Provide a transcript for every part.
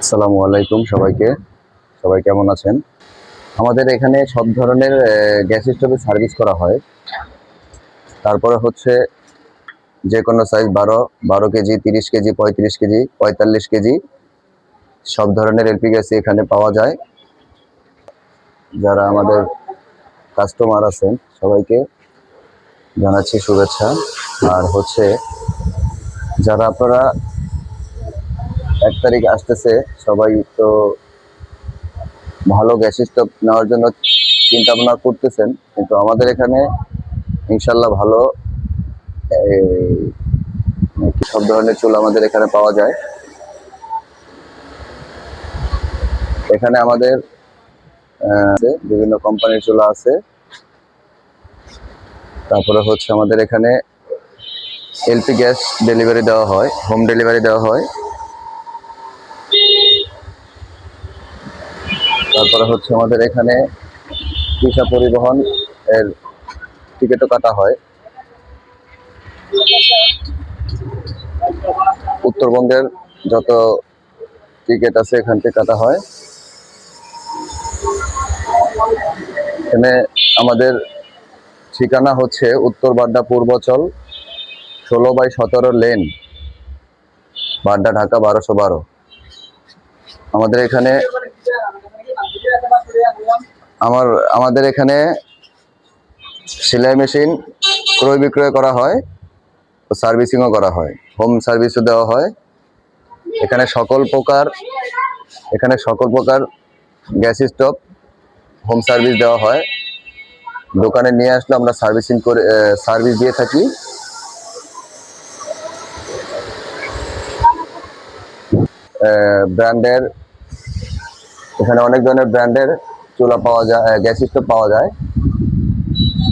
আসসালামু আলাইকুম সবাইকে। সবাই কেমন আছেন? আমাদের এখানে সব ধরনের গ্যাস স্টোভে সার্ভিস করা হয়। তারপরে হচ্ছে যে কোনো সাইজ বারো বারো কেজি, তিরিশ কেজি, পঁয়ত্রিশ কেজি, পঁয়তাল্লিশ কেজি, সব ধরনের এলপি গ্যাস এখানে পাওয়া যায়। যারা আমাদের কাস্টমার আছেন, সবাইকে জানাচ্ছি শুভেচ্ছা। আর হচ্ছে যারা আপনারা এক তারিখ আসতেছে, সবাই তো ভালো গ্যাস স্টোভ নেওয়ার জন্য চিন্তা ভাবনা করতেছেন, কিন্তু আমাদের এখানে ইনশাল্লাহ ভালো সব ধরনের চুল আমাদের এখানে পাওয়া যায়। এখানে আমাদের বিভিন্ন কোম্পানির চুলা আছে। তারপরে হচ্ছে আমাদের এখানে এলপি গ্যাস ডেলিভারি দেওয়া হয়, হোম ডেলিভারি দেওয়া হয়। তারপরে হচ্ছে আমাদের এখানে দিশা পরিবহন এর টিকিটও কাটা হয়। উত্তরবঙ্গের যত টিকিট আছে এখান থেকে কাটা হয়। এখানে আমাদের ঠিকানা হচ্ছে উত্তর বাড্ডা পূর্বচল ষোলো বাই সতেরো লেন, বাড্ডা ঢাকা বারোশো বারো। আমাদের এখানে আমার, আমাদের এখানে সেলাই মেশিন ক্রয় বিক্রয় করা হয় সার্ভিসিংও করা হয়। হোম সার্ভিসও দেওয়া হয়। এখানে সকল প্রকার, এখানে সকল প্রকার গ্যাস স্টোভ হোম সার্ভিস দেওয়া হয়। দোকানে নিয়ে আসলে আমরা সার্ভিসিং করে সার্ভিস দিয়ে থাকি। ব্র্যান্ডের এখানে অনেক ধরনের ব্র্যান্ডের চুলা পাওয়া যায় গ্যাস স্টোভ পাওয়া যায়।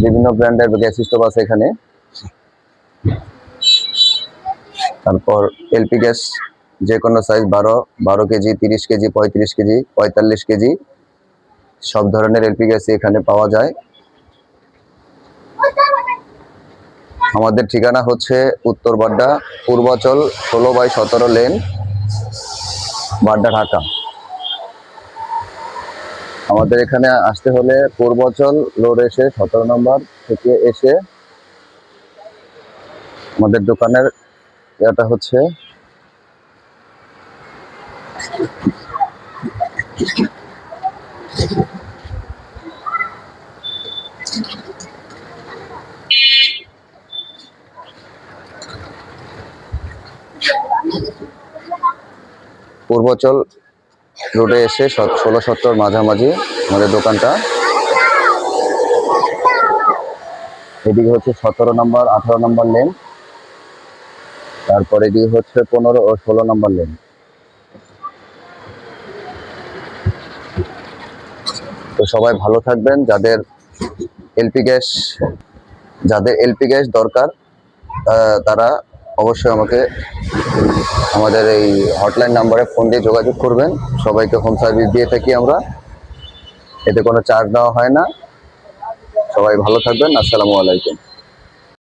বিভিন্ন ব্র্যান্ডের গ্যাস স্টোভ আছে এখানে। তারপর এলপি গ্যাস যে কোনো সাইজ বারো বারো কেজি, তিরিশ কেজি, পঁয়ত্রিশ কেজি, পঁয়তাল্লিশ কেজি, সব ধরনের এলপি গ্যাস এখানে পাওয়া যায়। আমাদের ঠিকানা হচ্ছে উত্তর বাড্ডা, পূর্বাচল ষোলো বাই সতেরো লেন বাড্ডা ঢাকা। আমাদের এখানে আসতে হলে পূর্বচল রোড এসে সতেরো নম্বর থেকে এসে আমাদের দোকানের এটা হচ্ছে পূর্বাচল রোডে এসে ষোলো সত্তর মাঝামাঝি আমাদের দোকানটা। এদিকে হচ্ছে সতেরো নম্বর, আঠারো নম্বর লেন তারপরে এদিকে হচ্ছে পনেরো ও ষোলো নম্বর লেন তো সবাই ভালো থাকবেন। যাদের এলপি গ্যাস যাদের এলপি গ্যাস দরকার তারা অবশ্যই আমাকে আমাদের এই হটলাইন নাম্বারে ফোন দিয়ে যোগাযোগ করবেন। সবাইকে হোম সার্ভিস দিয়ে থাকি আমরা। এতে কোনো চার্জ দেওয়া হয় না। সবাই ভালো থাকবেন। আসসালামু আলাইকুম।